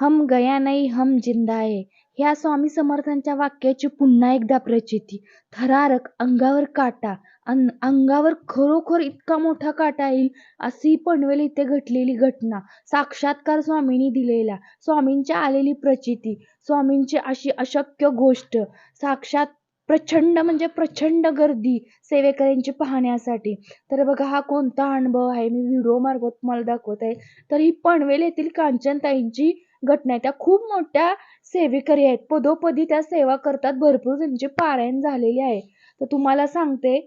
हम गया नाही हम जिंदा आहे ह्या स्वामी समर्थांच्या वाक्याची पुन्हा एकदा प्रचिती. थरारक अंगावर काटा अन अंगावर खरोखर इतका मोठा काटा येईल अशी पनवेल इथे घटलेली घटना साक्षात्कार स्वामींनी दिलेला स्वामींची आलेली प्रचिती स्वामींची अशी अशक्य गोष्ट साक्षात प्रचंड म्हणजे प्रचंड गर्दी सेवेकऱ्यांची पाहण्यासाठी. तर बघा हा कोणता अनुभव आहे? मी व्हिडिओ मार्फत तुम्हाला दाखवत आहे. तर ही पनवेल येथील कांचनताईंची घटना आहे. त्या खूप मोठ्या सेवेकरी आहेत. पदोपदी त्या सेवा करतात. भरपूर त्यांचे पारायण झालेले आहे. तर तुम्हाला सांगते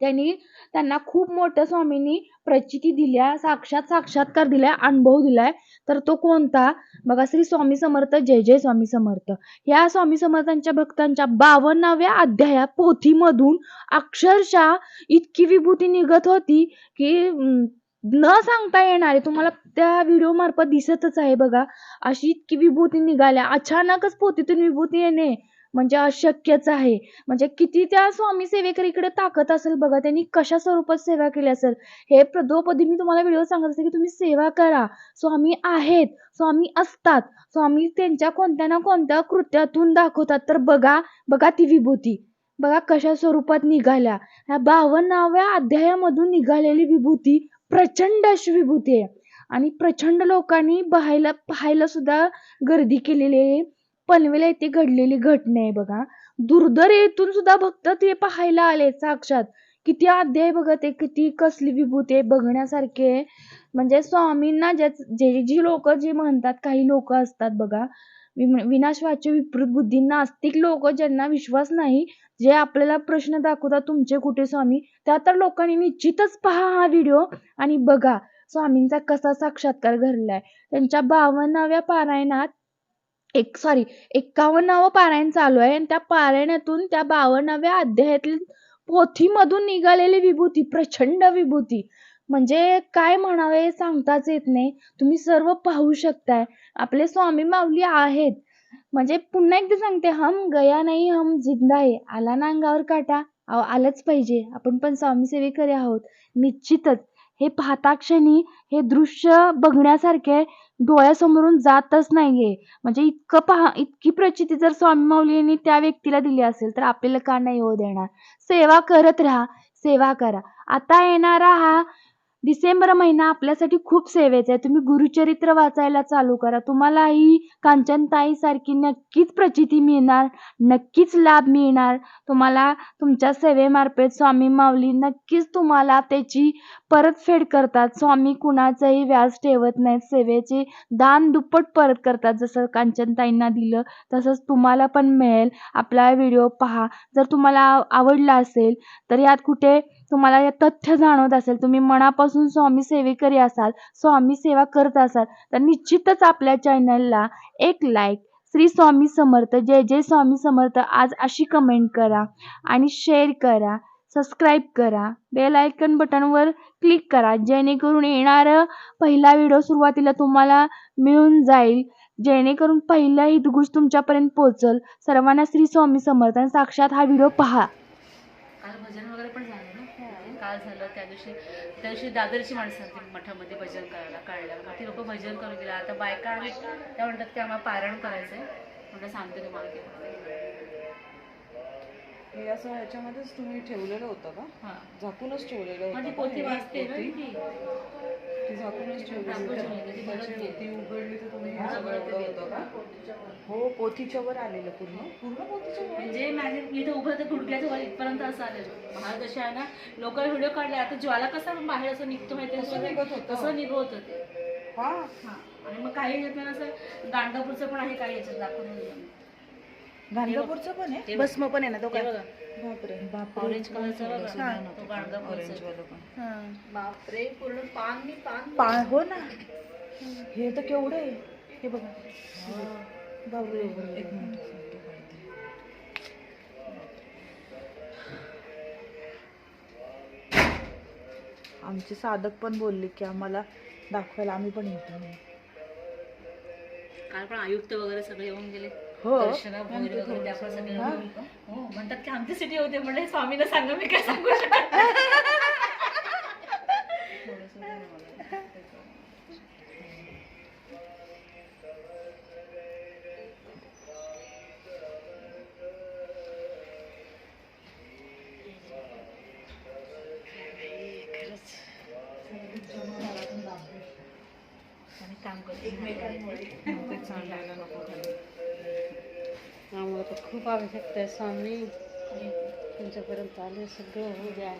त्यांनी त्यांना खूप मोठं स्वामींनी प्रचिती दिल्या साक्षात साक्षात्कार दिलाय अनुभव दिलाय. तर तो कोणता? बघा श्री स्वामी समर्थ जय जय स्वामी समर्थ. या स्वामी समर्थांच्या भक्तांच्या बावन्नाव्या अध्याया पोथीमधून अक्षरशः इतकी विभूती निघत होती की न सांगता येणारे तुम्हाला त्या व्हिडिओ मार्फत दिसतच आहे बघा. अशी इतकी विभूती निघाल्या. अचानकच पोतीतून विभूती येणे म्हणजे अशक्यच आहे. म्हणजे किती त्या स्वामी सेवेकरीकडे ताकद असेल बघा. त्यांनी कशा स्वरूपात सेवा केली असेल? हे प्रदोपदी मी तुम्हाला व्हिडिओ सांगत असते की तुम्ही सेवा करा. स्वामी आहेत. स्वामी असतात. स्वामी त्यांच्या कोणत्या ना कोणत्या कृत्यातून दाखवतात. तर बघा बघा ती विभूती. बघा कशा स्वरूपात निघाल्या. ह्या बावन्नाव्या अध्यायामधून निघालेली विभूती प्रचंड अशी विभूती आहे. आणि प्रचंड लोकांनी पाहायला पाहायला सुद्धा गर्दी केलेली आहे. पनवेल येथे घडलेली घटना आहे बघा. दुर्धर येथून सुद्धा भक्त ते पाहायला आले साक्षात. किती अध्याय बघा ते किती कसली विभूती आहे बघण्यासारखे म्हणजे स्वामींना ज्या जे जी लोक जे म्हणतात काही लोक असतात बघा. विम- विनाशवाच्य विपरीत बुद्धींना नास्तिक लोक ज्यांना विश्वास नाही जे आपल्याला प्रश्न दाखवतात तुमचे कुठे स्वामी? त्या तर लोकांनी निश्चितच पहा हा व्हिडिओ आणि बघा स्वामींचा कसा साक्षात्कार घडलाय. त्यांच्या बावन्नाव्या पारायणात एक सॉरी एक्कावन्नावं पारायण चालू आहे आणि त्या पारायणातून त्या बावन्नाव्या अध्यायातील पोथीमधून निघालेली विभूती प्रचंड विभूती. म्हणजे काय म्हणावे सांगताच येत नाही. तुम्ही सर्व पाहू शकताय. आपले स्वामी माऊली आहेत. म्हणजे पुन्हा एकदा सांगते हम गया नाही हम जिंदा आहे. आला ना अंगावर काटा? आलंच पाहिजे. आपण पण स्वामी सेवेकरी आहोत. निश्चितच. हे पाहता क्षणी हे दृश्य बघण्यासारखे डोळ्यासमोरून जातच नाहीये. म्हणजे इतकं पहा इतकी प्रचिती जर स्वामी माऊलींनी त्या व्यक्तीला दिली असेल तर आपल्याला का नाही हो देणार? सेवा करत राहा. सेवा करा. आता येणारा हा डिसेंबर महिना आपल्यासाठी खूप सेवेचा आहे. तुम्ही गुरुचरित्र वाचायला चालू करा. तुम्हाला ही कांचनताई सारखी नक्कीच प्रचिती मिळणार नक्कीच लाभ मिळणार. तुम्हाला तुमच्या सेवेमार्फत स्वामी माऊली नक्कीच तुम्हाला त्याची परतफेड करतात. स्वामी कुणाचंही व्याज ठेवत नाहीत. सेवेची दान दुप्पट परत करतात. जसं कांचनताईंना दिलं तसंच तुम्हाला पण मिळेल. आपला व्हिडिओ पहा. जर तुम्हाला आवडला असेल तर यात कुठे तुम्हाला हे तथ्य जाणवत असेल तुम्ही मनापासून स्वामी सेवेकरी असाल स्वामी सेवा करत असाल तर निश्चितच आपल्या चॅनलला एक लाईक श्री स्वामी समर्थ जय जय स्वामी समर्थ आज अशी कमेंट करा आणि शेअर करा. सबस्क्राईब करा. बेल आयकन बटनवर क्लिक करा. जेणेकरून येणारं पहिला व्हिडिओ सुरुवातीला तुम्हाला मिळून जाईल. जेणेकरून पहिला हितगुज तुमच्यापर्यंत पोहोचल. सर्वांना श्री स्वामी समर्थ आणि साक्षात हा व्हिडिओ पहा. काल भजन वगैरे पण झालं ना? काल झालं. त्या दिवशी त्या दिवशी दादरची माणसं आली मठामध्ये भजन करायला कळलं ती लोक भजन करून गेला. आता बायका आहेत त्या म्हणतात की आम्हाला पारायण करायचं आहे म्हणलं सांगते तुम्हाला हे असं ह्याच्यामध्येच तुम्ही ठेवलेलं होतं का? हां. झाकूनच ठेवलेलं होतं हे? वाचते ना पोथी? ती. झाकूनच ठेवलेली ती ती उघडली तर तुम्ही होतं का? हो पोथीच्या वर आलेलं पूर्ण? पूर्ण पोथीच्या म्हणजे माझे इथं उभं तर गुडघ्याच्या वर इथपर्यंत असं आलेलं. बाहेर जसे आहे ना लोक व्हिडिओ काढले आता ज्वाला कसा बाहेर असं निघतो माहिती तसं निघत होतं. हा. हां. आणि मग काही याच्यात असं गाणगापूरचं पण आहे काही याच्यात दाखवून. गाणगापूरचं पण आहे. भस्म पण आहे ना तो काय? बघा. बापरे. बापरे. ऑरेंज कलरचा बघा. हा. तो गाणगापूरचा ऑरेंज आहे. वालं पण. हा. बापरे पूर्ण पान मी पान पा हो ना. हे तर केवढं आहे. हे बघा. बापरे. एक मिनिट. आमचे साधक पण बोलले की आम्हाला दाखवायला आम्ही पण येतो. काल पण आयुक्त वगैरे सगळे येऊन गेले. हो. वगैरे आपण सगळे. हा. म्हणतात की आमच्यासाठी होते म्हणजे स्वामीला सांगा मी काय सांगू शकत काम करतो. आम्हाला तर खूप आवश्यकता आहे स्वामी. तुमच्यापर्यंत आले सगळं होऊ द्या.